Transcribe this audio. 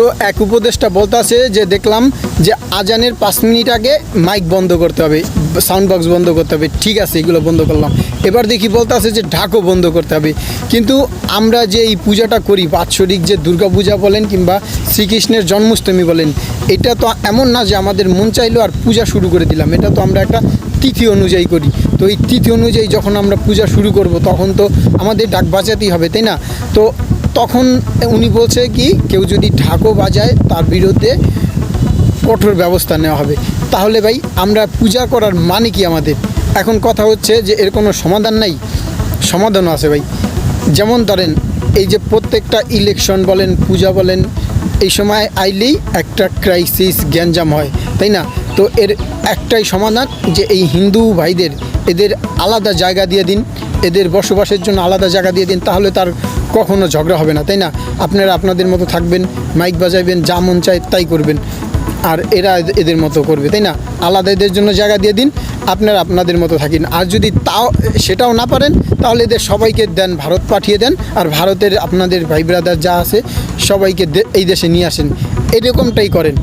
তো এক উপদেশটা বলতে আছে যে দেখলাম যে আজানের পাঁচ মিনিট আগে মাইক বন্ধ করতে হবে, সাউন্ড বক্স বন্ধ করতে হবে। ঠিক আছে, এগুলো বন্ধ করলাম। এবার দেখি বলতে আছে যে ঢাকও বন্ধ করতে হবে। কিন্তু আমরা যে এই পূজাটা করি, বাৎসরিক যে দুর্গা পূজা বলেন কিংবা শ্রীকৃষ্ণের জন্মাষ্টমী বলেন, এটা তো এমন না যে আমাদের মন চাইলো আর পূজা শুরু করে দিলাম। এটা তো আমরা একটা তিথি অনুযায়ী করি। তো এই তিথি অনুযায়ী যখন আমরা পূজা শুরু করব, তখন তো আমাদের ডাক বাজাতেই হবে, তাই না? তো তখন উনি বলছে কি, কেউ যদি ঢাকও বাজায়, তার বিরুদ্ধে কঠোর ব্যবস্থা নেওয়া হবে। তাহলে ভাই, আমরা পূজা করার মানে কি আমাদের? এখন কথা হচ্ছে যে, এর কোনো সমাধান নাই। সমাধানও আছে ভাই। যেমন ধরেন, এই যে প্রত্যেকটা ইলেকশন বলেন, পূজা বলেন, এই সময় আইলেই একটা ক্রাইসিস গ্যাঞ্জাম হয়, তাই না? তো এর একটাই সমাধান যে, এই হিন্দু ভাইদের, এদের আলাদা জায়গা দিয়ে দিন। এদের বসবাসের জন্য আলাদা জায়গা দিয়ে দিন, তাহলে তার কখনো ঝগড়া হবে না, তাই না? আপনারা আপনাদের মতো থাকবেন, মাইক বাজাইবেন, যা মন চায় তাই করবেন, আর এরা এদ- এদের মতো করবে, তাই না? আলাদা এদের জন্য জায়গা দিয়ে দিন, আপনারা আপনাদের মতো থাকেন। আর যদি তাও, সেটাও না পারেন, তাহলে এদের সবাইকে দেন, ভারত পাঠিয়ে দেন, আর ভারতের আপনাদের ভাই ব্রাদার যা আছে, সবাইকে এই দেশে নিয়ে আসেন। এরকমটাই করেন।